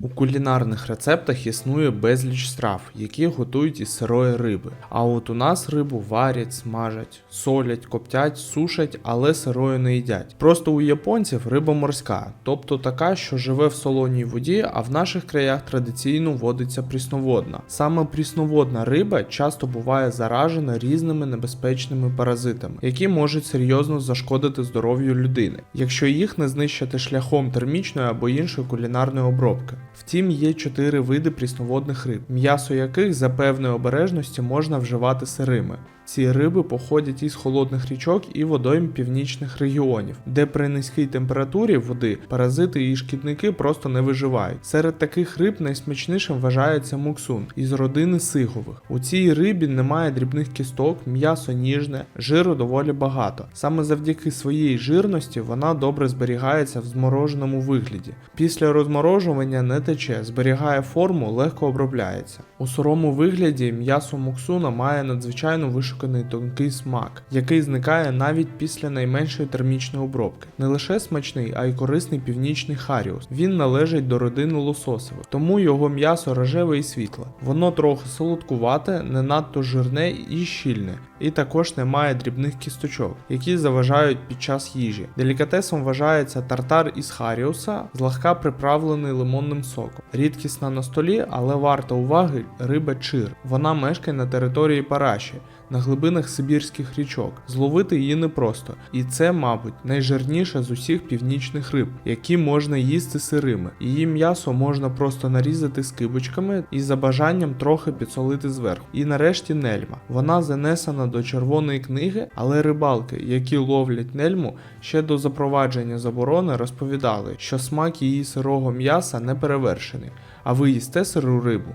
У кулінарних рецептах існує безліч страв, які готують із сирої риби. А от у нас рибу варять, смажать, солять, коптять, сушать, але сирою не їдять. Просто у японців риба морська, тобто така, що живе в солоній воді, а в наших краях традиційно водиться прісноводна. Саме прісноводна риба часто буває заражена різними небезпечними паразитами, які можуть серйозно зашкодити здоров'ю людини, якщо їх не знищити шляхом термічної або іншої кулінарної обробки. Втім, є чотири види прісноводних риб, м'ясо яких за певної обережності можна вживати сирими. Ці риби походять із холодних річок і водойм північних регіонів, де при низькій температурі води паразити і шкідники просто не виживають. Серед таких риб найсмачнішим вважається муксун із родини сигових. У цій рибі немає дрібних кісток, м'ясо ніжне, жиру доволі багато. Саме завдяки своїй жирності вона добре зберігається в змороженому вигляді. Після розморожування не тече, зберігає форму, легко обробляється. У сирому вигляді м'ясо муксуна має надзвичайно вишуканий тонкий смак, який зникає навіть після найменшої термічної обробки. Не лише смачний, а й корисний північний харіус. Він належить до родини лососевих, тому його м'ясо рожеве і світле. Воно трохи солодкувате, не надто жирне і щільне, і також не має дрібних кісточок, які заважають під час їжі. Делікатесом вважається тартар із харіуса, злегка приправлений лимонним соком. Рідкісна на столі, але варта уваги риба чир. Вона мешкає на території Параші. На глибинах сибірських річок зловити її непросто, і це, мабуть, найжирніша з усіх північних риб, які можна їсти сирими. Її м'ясо можна просто нарізати скибочками і за бажанням трохи підсолити зверху. І нарешті нельма. Вона занесена до червоної книги, але рибалки, які ловлять нельму, ще до запровадження заборони розповідали, що смак її сирого м'яса не перевершений. А ви їсте сиру рибу?